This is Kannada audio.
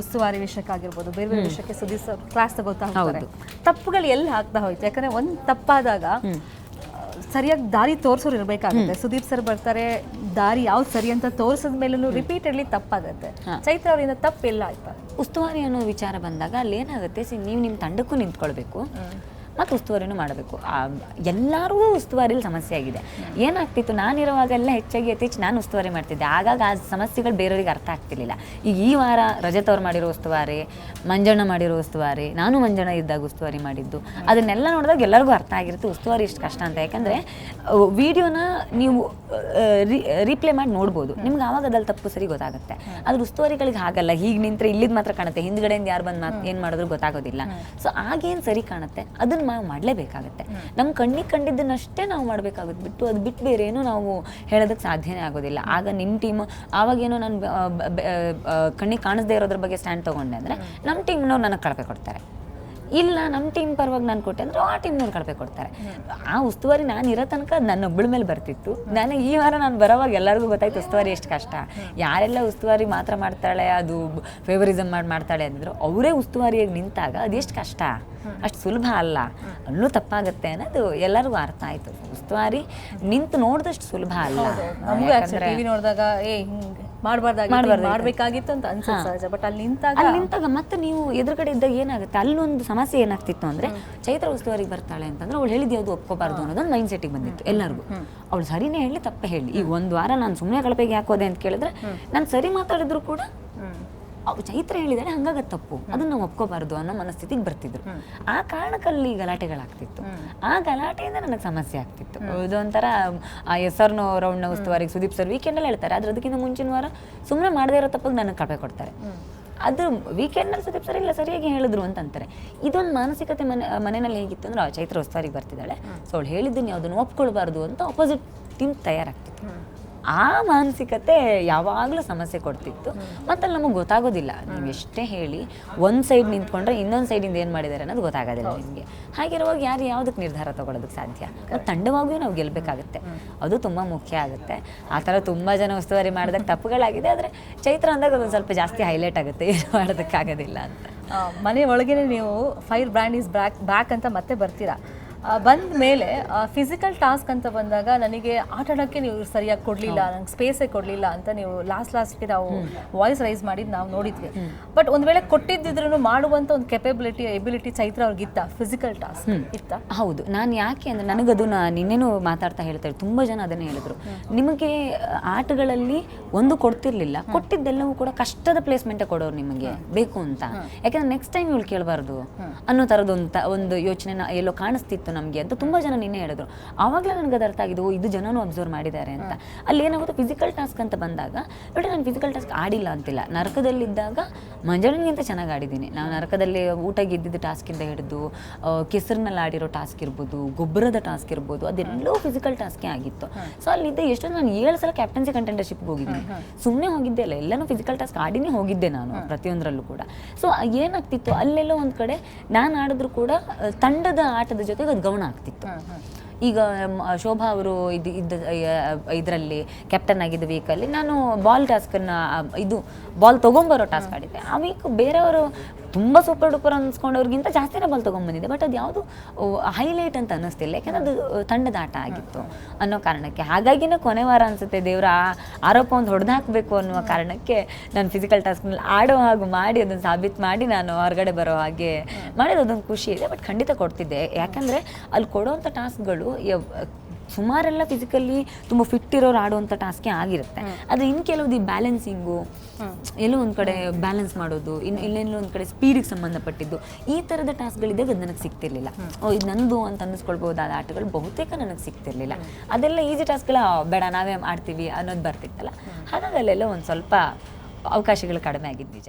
ಉಸ್ತುವಾರಿ ವಿಷಯಕ್ಕಾಗಿರ್ಬೋದು ಬೇರೆ ಬೇರೆ ವಿಷಯಕ್ಕೆ ಸುದೀಪ್ ಸರ್ ಕ್ಲಾಸ್ ತಗೋತಾ ಹೋಗ್ತಾರೆ ತಪ್ಪುಗಳು ಎಲ್ಲಿ ಹಾಕ್ತಾ ಹೋಯ್ತು? ಯಾಕಂದ್ರೆ ಒಂದ್ ತಪ್ಪಾದಾಗ ಸರಿಯಾಗಿ ದಾರಿ ತೋರಿಸೋರು ಇರಬೇಕಾಗುತ್ತೆ. ಸುದೀಪ್ ಸರ್ ಬರ್ತಾರೆ ದಾರಿ ಯಾವ್ದು ಸರಿ ಅಂತ ತೋರಿಸಿದ ಮೇಲೂ ರಿಪೀಟೆಡ್ಲಿ ತಪ್ಪಾಗುತ್ತೆ. ಚೈತ್ರ ಅವರಿಂದ ತಪ್ಪು ಎಲ್ಲ ಆಯ್ತಾ? ಉಸ್ತುವಾರಿ ಅನ್ನೋ ವಿಚಾರ ಬಂದಾಗ ಅಲ್ಲಿ ಏನಾಗುತ್ತೆ ಸಿ ನೀವು ನಿಮ್ಮ ತಂಡಕ್ಕೂ ನಿಂತ್ಕೊಳ್ಬೇಕು. ಮತ್ತು ಉಸ್ತುವಾರಿನೂ ಮಾಡಬೇಕು. ಎಲ್ಲರೂ ಉಸ್ತುವಾರಿಲಿ ಸಮಸ್ಯೆ ಆಗಿದೆ. ಏನಾಗ್ತಿತ್ತು? ನಾನಿರುವಾಗೆಲ್ಲ ಹೆಚ್ಚಾಗಿ ಯಥೇಚ್ಛ ನಾನು ಉಸ್ತುವಾರಿ ಮಾಡ್ತಿದ್ದೆ. ಆಗಾಗ ಆ ಸಮಸ್ಯೆಗಳು ಬೇರೆಯವ್ರಿಗೆ ಅರ್ಥ ಆಗ್ತಿರ್ಲಿಲ್ಲ. ಈಗ ಈ ವಾರ ರಜತ್ ಅವ್ರು ಮಾಡಿರೋ ಉಸ್ತುವಾರಿ ಮಂಜಣ್ಣ ಮಾಡಿರೋ ಉಸ್ತುವಾರಿ ನಾನು ಮಂಜಣ್ಣ ಇದ್ದಾಗ ಉಸ್ತುವಾರಿ ಮಾಡಿದ್ದು. ಅದನ್ನೆಲ್ಲ ನೋಡಿದಾಗ ಎಲ್ಲರಿಗೂ ಅರ್ಥ ಆಗಿರುತ್ತೆ. ಉಸ್ತುವಾರಿ ಇಷ್ಟು ಕಷ್ಟ ಅಂತ. ಯಾಕಂದರೆ ವಿಡಿಯೋನ ನೀವು ರೀಪ್ಲೇ ಮಾಡಿ ನೋಡ್ಬೋದು. ನಿಮ್ಗೆ ಆವಾಗ ಅದ್ರಲ್ಲಿ ತಪ್ಪು ಸರಿ ಗೊತ್ತಾಗುತ್ತೆ. ಆದ್ರೆ ಉಸ್ತುವಾರಿಗಳಿಗೆ ಹಾಗಲ್ಲ. ಹೀಗೆ ನಿಂತರೆ ಇಲ್ಲಿದ್ ಮಾತ್ರ ಕಾಣುತ್ತೆ. ಹಿಂದ್ಗಡೆಯಿಂದ ಯಾರು ಬಂದು ಮಾತು ಏನು ಮಾಡಿದ್ರು ಗೊತ್ತಾಗೋದಿಲ್ಲ. ಸೊ ಆಗೇನು ಸರಿ ಕಾಣುತ್ತೆ. ಅದನ್ನ ನಾವು ಮಾಡಲೇಬೇಕಾಗುತ್ತೆ. ನಮ್ಮ ಕಣ್ಣಿಗೆ ಕಂಡಿದ್ದನ್ನಷ್ಟೇ ನಾವು ಮಾಡಬೇಕಾಗುತ್ತೆ. ಬಿಟ್ಟು ಅದು ಬಿಟ್ಟು ಬೇರೆ ಏನು ನಾವು ಹೇಳೋದಕ್ಕೆ ಸಾಧ್ಯನೇ ಆಗೋದಿಲ್ಲ. ಆಗ ನಿಮ್ಮ ಟೀಮ್ ಆವಾಗೇನೋ ನಾನು ಕಣ್ಣಿಗೆ ಕಾಣಿಸ್ದೇ ಇರೋದ್ರ ಬಗ್ಗೆ ಸ್ಟ್ಯಾಂಡ್ ತೊಗೊಂಡೆ ಅಂದರೆ ನಮ್ಮ ಟೀಮ್ನವ್ರು ನನಗೆ ಕಳಪೆ ಕೊಡ್ತಾರೆ. ಇಲ್ಲ ನಮ್ಮ ಟೀಮ್ ಪರವಾಗಿ ನಾನು ಕೊಟ್ಟೆ ಅಂದ್ರೆ ಆ ಟೀಮ್ನವ್ರು ಕಳಪೆ ಕೊಡ್ತಾರೆ. ಆ ಉಸ್ತುವಾರಿ ನಾನು ಇರೋ ತನಕ ನನ್ನ ಒಬ್ಬಳ ಮೇಲೆ ಬರ್ತಿತ್ತು. ನಾನು ಈ ವಾರ ನಾನು ಬರೋವಾಗ ಎಲ್ಲರಿಗೂ ಗೊತ್ತಾಯ್ತು ಉಸ್ತುವಾರಿ ಎಷ್ಟು ಕಷ್ಟ. ಯಾರೆಲ್ಲ ಉಸ್ತುವಾರಿ ಮಾತ್ರ ಮಾಡ್ತಾಳೆ ಅದು ಫೇವರಿಸಮ್ ಮಾಡಿ ಮಾಡ್ತಾಳೆ ಅಂದಿದ್ರು ಅವರೇ ಉಸ್ತುವಾರಿಯಾಗಿ ನಿಂತಾಗ ಅದೆಷ್ಟು ಕಷ್ಟ. ಅಷ್ಟು ಸುಲಭ ಅಲ್ಲ. ಅಲ್ಲೂ ತಪ್ಪಾಗತ್ತೆ ಅನ್ನೋದು ಎಲ್ಲರಿಗೂ ಅರ್ಥ ಆಯ್ತು. ಉಸ್ತುವಾರಿ ನಿಂತು ನೋಡಿದಷ್ಟು ಸುಲಭ ಅಲ್ಲ. ನಮಗೂ ನೋಡಿದಾಗ ಏ ಮಾಡಬಾರ್ದಾಗಿತ್ತು ಮಾಡಬೇಕಾಗಿತ್ತು ಅಂತ ಅನ್ಸುತ್ತೆ ಸಹಜ. ಬಟ್ ಅಲ್ಲಿ ನಿಂತಾಗ ಅಲ್ಲಿ ನಿಂತಾಗ ಮತ್ತೆ ನೀವು ಎದುರುಗಡೆ ಇದ್ದಾಗ ಏನಾಗುತ್ತೆ? ಅಲ್ಲೊಂದು ಸಮಸ್ಯೆ ಏನಾಗ್ತಿತ್ತು ಅಂದ್ರೆ ಚೈತ್ರ ಉಸ್ತುವಾರಿಗೆ ಬರ್ತಾಳೆ ಅಂತಂದ್ರೆ ಅವಳು ಹೇಳಿದ್ದು ಯಾವುದು ಒಪ್ಕೋಬಾರ್ದು ಅನ್ನೋದೊಂದು ಮೈಂಡ್ ಸೆಟ್ಟಿಗೆ ಬಂದಿತ್ತು ಎಲ್ಲರಿಗೂ. ಅವಳು ಸರಿನೇ ಹೇಳಿ ತಪ್ಪೇ ಹೇಳಿ ಈಗ ಒಂದು ವಾರ ನಾನು ಸುಮ್ಮನೆ ಕಳಪೆಗೆ ಹಾಕೋದೆ ಅಂತ ಕೇಳಿದ್ರೆ ನಾನು ಸರಿ ಮಾತಾಡಿದ್ರು ಕೂಡ ಚೈತ್ರ ಹೇಳಿದರೆ ಹಂಗಾಗ ತಪ್ಪು. ಅದನ್ನ ನಾವು ಒಪ್ಕೋಬಾರ್ದು ಅನ್ನೋ ಮನಸ್ಥಿತಿಗೆ ಬರ್ತಿದ್ರು. ಆ ಕಾರಣಕ್ಕಲ್ಲಿ ಗಲಾಟೆಗಳಾಗ್ತಿತ್ತು. ಆ ಗಲಾಟೆಯಿಂದ ನನಗೆ ಸಮಸ್ಯೆ ಆಗ್ತಿತ್ತು. ಇದೊಂಥರ ಆ ಎಸ್ ಆರ್ ನೋ ರೌಂಡ್ನ ಉಸ್ತುವಾರಿಗೆ ಸುದೀಪ್ ಸರ್ ವೀಕೆಂಡಲ್ಲಿ ಹೇಳ್ತಾರೆ. ಆದ್ರೆ ಅದಕ್ಕಿಂತ ಮುಂಚಿನ ವಾರ ಸುಮ್ಮನೆ ಮಾಡದೇ ಇರೋ ತಪ್ಪಿಗೆ ನನಗೆ ಕಳಪೆ ಕೊಡ್ತಾರೆ. ಅದು ವೀಕೆಂಡ್ನಲ್ಲಿ ಸುದೀಪ್ ಸರ್ ಇಲ್ಲ ಸರಿಯಾಗಿ ಹೇಳಿದ್ರು ಅಂತ ಅಂತಾರೆ ಇದೊಂದು ಮಾನಸಿಕತೆ ಮನೆ ಮನೆಯಲ್ಲಿ ಹೇಗಿತ್ತು ಅಂದ್ರೆ ಆ ಚೈತ್ರ ಉಸ್ತುವಾರಿಗೆ ಬರ್ತಿದ್ದಾಳೆ. ಸೊ ಅವಳು ಹೇಳಿದ್ದನ್ನು ಯಾವುದನ್ನು ಒಪ್ಕೊಳ್ಬಾರ್ದು ಅಂತ ಆಪೋಸಿಟ್ ಟೀಮ್ ತಯಾರಾಗ್ತಿತ್ತು. ಆ ಮಾನಸಿಕತೆ ಯಾವಾಗಲೂ ಸಮಸ್ಯೆ ಕೊಡ್ತಿತ್ತು. ಮತ್ತೆ ನಮಗೆ ಗೊತ್ತಾಗೋದಿಲ್ಲ. ನೀವು ಎಷ್ಟೇ ಹೇಳಿ ಒಂದು ಸೈಡ್ ನಿಂತ್ಕೊಂಡ್ರೆ ಇನ್ನೊಂದು ಸೈಡಿಂದ ಏನು ಮಾಡಿದ್ದಾರೆ ಅನ್ನೋದು ಗೊತ್ತಾಗೋದಿಲ್ಲ ನಿಮಗೆ. ಹಾಗಿರುವಾಗ ಯಾರು ಯಾವುದಕ್ಕೆ ನಿರ್ಧಾರ ತಗೊಳ್ಳೋದಕ್ಕೆ ಸಾಧ್ಯ? ತಂಡವಾಗಿಯೂ ನಾವು ಗೆಲ್ಲಬೇಕಾಗುತ್ತೆ ಅದು ತುಂಬ ಮುಖ್ಯ ಆಗುತ್ತೆ. ಆ ಥರ ತುಂಬ ಜನ ಉಸ್ತುವಾರಿ ಮಾಡಿದಾಗ ತಪ್ಪುಗಳಾಗಿದೆ ಆದರೆ ಚೈತ್ರ ಅಂದಾಗ ಅದೊಂದು ಸ್ವಲ್ಪ ಜಾಸ್ತಿ ಹೈಲೈಟ್ ಆಗುತ್ತೆ. ಏನು ಮಾಡೋದಕ್ಕಾಗೋದಿಲ್ಲ ಅಂತ. ಮನೆ ಒಳಗೇನೆ ನೀವು fire brand is back back ಅಂತ ಮತ್ತೆ ಬರ್ತೀರಾ? ಬಂದ ಮೇಲೆ ಫಿಸಿಕಲ್ ಟಾಸ್ಕ್ ಅಂತ ಬಂದಾಗ ನನಗೆ ಆಟ ಆಡೋಕ್ಕೆ ನೀವು ಸರಿಯಾಗಿ ಕೊಡಲಿಲ್ಲ ನಂಗೆ ಸ್ಪೇಸೇ ಕೊಡಲಿಲ್ಲ ಅಂತ ನೀವು ಲಾಸ್ಟ್ ಲಾಸ್ಟ್ಗೆ ನಾವು ವಾಯ್ಸ್ ರೈಸ್ ಮಾಡಿದ್ದು ನಾವು ನೋಡಿದ್ವಿ. ಬಟ್ ಒಂದು ವೇಳೆ ಕೊಟ್ಟಿದ್ದಿದ್ರು ಮಾಡುವಂಥ ಒಂದು ಕೆಪಬಿಲಿಟಿ ಎಬಿಲಿಟಿ ಚೈತ್ರ ಅವ್ರಿಗಿತ್ತ ಫಿಸಿಕಲ್ ಟಾಸ್ಕ್ ಇತ್ತ? ಹೌದು. ನಾನು ಯಾಕೆ ಅಂದರೆ ನನಗದು ನಾ ನಿನ್ನೆನೂ ಮಾತಾಡ್ತಾ ಹೇಳ್ತಾರೆ ತುಂಬ ಜನ ಅದನ್ನೇ ಹೇಳಿದ್ರು. ನಿಮಗೆ ಆಟಗಳಲ್ಲಿ ಒಂದು ಕೊಡ್ತಿರ್ಲಿಲ್ಲ. ಕೊಟ್ಟಿದ್ದೆಲ್ಲವೂ ಕೂಡ ಕಷ್ಟದ ಪ್ಲೇಸ್ಮೆಂಟೇ ಕೊಡೋರು ನಿಮಗೆ. ಬೇಕು ಅಂತ. ಯಾಕಂದ್ರೆ ನೆಕ್ಸ್ಟ್ ಟೈಮ್ ಇವಳು ಕೇಳಬಾರ್ದು ಅನ್ನೋ ಥರದ್ದು ಒಂದು ಯೋಚನೆ ಎಲ್ಲೋ ಕಾಣಿಸ್ತಿತ್ತು. ನಮಗೆ ಅಂತ ತುಂಬ ಜನ ನಿನ್ನೆ ಹೇಳಿದ್ರು. ಆವಾಗಲೇ ನನಗೆ ಅದು ಅರ್ಥ ಆಗಿದೆ ಇದು ಜನನೂ ಅಬ್ಸರ್ವ್ ಮಾಡಿದ್ದಾರೆ ಅಂತ. ಅಲ್ಲಿ ಏನಾಗುತ್ತೆ ಫಿಸಿಕಲ್ ಟಾಸ್ಕ್ ಅಂತ ಬಂದಾಗ ನೋಡಿ ನಾನು ಫಿಸಿಕಲ್ ಟಾಸ್ಕ್ ಆಡಿಲ್ಲ ಅಂತಿಲ್ಲ. ನರಕದಲ್ಲಿದ್ದಾಗ ಮಂಜಣ್ಣನಿಗಿಂತ ಚೆನ್ನಾಗಿ ಆಡಿದ್ದೀನಿ. ನಾವು ನರಕದಲ್ಲಿ ಊಟ ಗೆದ್ದಿದ್ದ ಟಾಸ್ಕಿಂದ ಹಿಡಿದು ಕೆಸರಿನಲ್ಲಿ ಆಡಿರೋ ಟಾಸ್ಕ್ ಇರ್ಬೋದು ಗೊಬ್ಬರದ ಟಾಸ್ಕ್ ಇರ್ಬೋದು ಅದೆಲ್ಲೋ ಫಿಸಿಕಲ್ ಟಾಸ್ಕೇ ಆಗಿತ್ತು. ಸೊ ಅಲ್ಲಿದ್ದ ಎಷ್ಟೋ ನಾನು ಏಳು ಸಲ ಕ್ಯಾಪ್ಟನ್ಸಿ ಕಂಟೆಂಡರ್ಶಿಪ್ಗೆ ಹೋಗಿದ್ದೀನಿ. ಸುಮ್ಮನೆ ಹೋಗಿದ್ದೆ ಅಲ್ಲ ಎಲ್ಲನೂ ಫಿಸಿಕಲ್ ಟಾಸ್ಕ್ ಆಡಿನೇ ಹೋಗಿದ್ದೆ ನಾನು ಪ್ರತಿಯೊಂದರಲ್ಲೂ ಕೂಡ. ಸೊ ಏನಾಗ್ತಿತ್ತು ಅಲ್ಲೆಲ್ಲೋ ಒಂದು ಕಡೆ ನಾನು ಆಡಿದ್ರು ಕೂಡ ತಂಡದ ಆಟದ ಜೊತೆಗೆ ಅದು ಗಮನ ಆಗ್ತಿತ್ತು. ಈಗ ಶೋಭಾ ಅವರು ಇದು ಇದ್ದ ಇದರಲ್ಲಿ ಕ್ಯಾಪ್ಟನ್ ಆಗಿದ್ದ ವೀಕಲ್ಲಿ ನಾನು ಬಾಲ್ ಟಾಸ್ಕನ್ನು ಇದು ಬಾಲ್ ತೊಗೊಂಬರೋ ಟಾಸ್ಕ್ ಆಡಿದ್ದೆ. ಆ ವೀಕ್ ಬೇರೆಯವರು ತುಂಬ ಸೂಪರ್ ಡೂಪರ್ ಅನ್ಸ್ಕೊಂಡವ್ರಿಗಿಂತ ಜಾಸ್ತಿನೇ ಬಾಲ್ ತೊಗೊಂಬಂದಿದೆ. ಬಟ್ ಅದು ಯಾವುದು ಹೈಲೈಟ್ ಅಂತ ಅನ್ನಿಸ್ತಿಲ್ಲ. ಯಾಕಂದ್ರೆ ಅದು ತಂಡದ ಆಟ ಆಗಿತ್ತು ಅನ್ನೋ ಕಾರಣಕ್ಕೆ. ಹಾಗಾಗಿನ ಕೊನೆ ವಾರ ಅನಿಸುತ್ತೆ, ದೇವರ ಆರೋಪ ಒಂದು ಹೊಡೆದು ಹಾಕಬೇಕು ಅನ್ನುವ ಕಾರಣಕ್ಕೆ ನಾನು ಫಿಸಿಕಲ್ ಟಾಸ್ಕ್ನಲ್ಲಿ ಆಡೋ ಹಾಗು ಮಾಡಿ ಅದನ್ನು ಸಾಬೀತು ಮಾಡಿ ನಾನು ಹೊರಗಡೆ ಬರೋ ಹಾಗೆ ಮಾಡಿದ ಅದೊಂದು ಖುಷಿ ಇದೆ. ಬಟ್ ಖಂಡಿತ ಕೊಡ್ತಿದ್ದೆ. ಯಾಕಂದರೆ ಅಲ್ಲಿ ಕೊಡೋವಂಥ ಟಾಸ್ಕ್ಗಳು ಸುಮಾರೆಲ್ಲ ಫಿಸಿಕಲಿ ತುಂಬ ಫಿಟ್ ಇರೋರು ಆಡುವಂಥ ಟಾಸ್ಕೇ ಆಗಿರುತ್ತೆ. ಅದು ಇನ್ನು ಕೆಲವ್ದು ಈ ಬ್ಯಾಲೆನ್ಸಿಂಗು ಎಲ್ಲೋ ಒಂದು ಕಡೆ ಬ್ಯಾಲೆನ್ಸ್ ಮಾಡೋದು ಇನ್ನು ಇಲ್ಲೆಲ್ಲೋ ಒಂದು ಕಡೆ ಸ್ಪೀಡಿಗೆ ಸಂಬಂಧಪಟ್ಟಿದ್ದು ಈ ಥರದ ಟಾಸ್ಕ್ಗಳಿದ್ದಾಗ ಅದು ನನಗೆ ಸಿಗ್ತಿರ್ಲಿಲ್ಲ. ಓ ಇದು ನಂದು ಅಂತ ಅನ್ನಿಸ್ಕೊಳ್ಬಹುದಾದ ಆಟಗಳು ಬಹುತೇಕ ನನಗೆ ಸಿಗ್ತಿರ್ಲಿಲ್ಲ. ಅದೆಲ್ಲ ಈಸಿ ಟಾಸ್ಕ್ಗಳ ಬೇಡ ನಾವೇ ಆಡ್ತೀವಿ ಅನ್ನೋದು ಬರ್ತಿತ್ತಲ್ಲ? ಹಾಗಾಗಿ ಅಲ್ಲೆಲ್ಲ ಒಂದು ಸ್ವಲ್ಪ ಅವಕಾಶಗಳು ಕಡಿಮೆ ಆಗಿದ್ದು ನಿಜ.